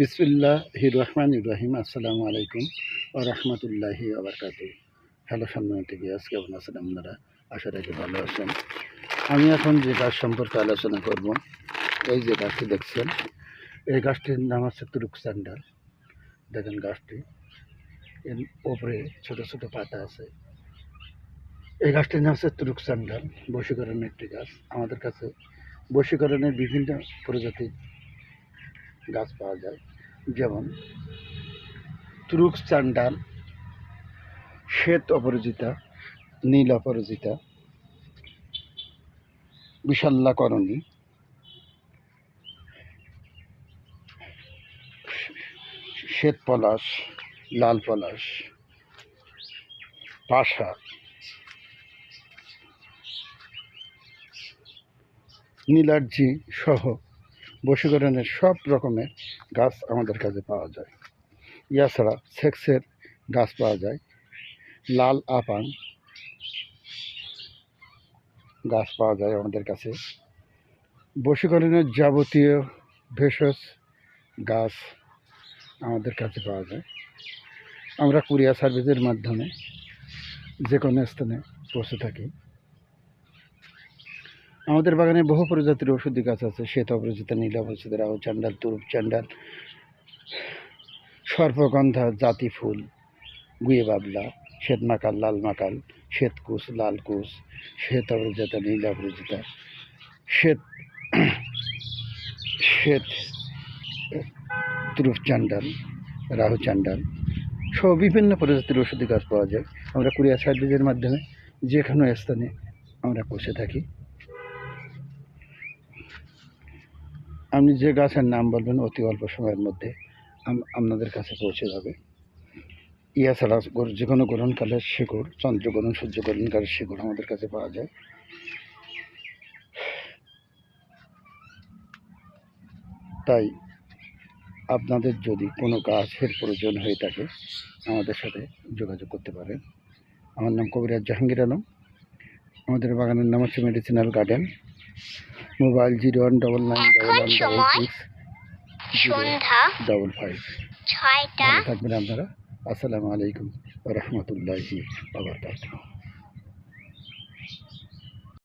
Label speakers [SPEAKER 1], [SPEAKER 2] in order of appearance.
[SPEAKER 1] বিসমিল্লাহ রহমান ইব্রাহিম আসসালামু আলাইকুম ও রহমতুল্লাহি আবরকাত হ্যালো সম্মান থেকে আজকে কেমন আছেন আপনারা? আশা রাখি ভালো আছেন। আমি এখন যে গাছ সম্পর্কে আলোচনা করব, এই যে গাছটি দেখছেন, এই গাছটির নাম হচ্ছে তুরুক স্যান্ডাল। দেখেন গাছটি, এর ওপরে ছোট ছোট পাতা আছে। এই গাছটির নাম হচ্ছে তুরুক স্যান্ডাল, বশীকরণের একটি গাছ। আমাদের কাছে বশীকরণের বিভিন্ন প্রজাতির গাছ পাওয়া যায়। যেমন তুরুক চান্ডাল শ্বেত অপরাজিতা, নীল অপরাজিতা বিশাল্লাকরণী শ্বেত পলাশ, লাল পলাশ, পাশা, নীলার্জি সহ বশীকরণের সব রকমের গাছ আমাদের কাছে পাওয়া যায়। এছাড়া সেক্সের গাছ পাওয়া যায়। লাল আপাং গাছ পাওয়া যায় আমাদের কাছে। বশীকরণের যাবতীয় ভেষজ গাছ আমাদের কাছে পাওয়া যায়। আমরা কুরিয়া সার্ভিসের মাধ্যমে যে কোনো স্থানে পৌঁছে থাকি। আমাদের বাগানে বহু প্রজাতির ওষুধি গাছ আছে, শ্বেত অপরাজিত নীল অপরাজিত রাহু চান্ডাল, তুরুপ চান্ডাল, সর্পগন্ধা, জাতি ফুল, গুয়ে বাবলা, শ্বেত মাকাল, লাল মাকাল, শ্বেত কুশ, লাল শ্বেত অপরাজিতা নীল অপরাজিতা শ্বেত শ্বেত তুরুপ চান্ডাল, রাহু চান্ডাল, সহ বিভিন্ন প্রজাতির ওষুধি গাছ পাওয়া যায়। আমরা কুরিয়ার সার্ভিসের মাধ্যমে যে কোনো স্থানে আমরা পৌঁছে থাকি। আপনি যে গাছের নাম বলবেন অতি অল্প সময়ের মধ্যে আপনাদের কাছে পৌঁছে যাবে। ইয়া ছাড়া যে কোনো গ্রহণকালের শিকড়, চন্দ্রগ্রহণ, সূর্যগ্রহণকালের শিকড় আমাদের কাছে পাওয়া যায়। তাই আপনাদের যদি কোনো গাছের প্রয়োজন হয়ে থাকে, আমাদের সাথে যোগাযোগ করতে পারেন। আমার নাম কবিরাজ জাহাঙ্গীর আলম। আমাদের বাগানের নাম হচ্ছে medicinal garden mobile zero one double nine double one double six
[SPEAKER 2] সন্ধ্যা
[SPEAKER 1] ডবল ফাইভ।
[SPEAKER 2] ছয়টা।
[SPEAKER 1] থাকবেন আপনারা। আসসালামু আলাইকুম রহমতুল্লাহি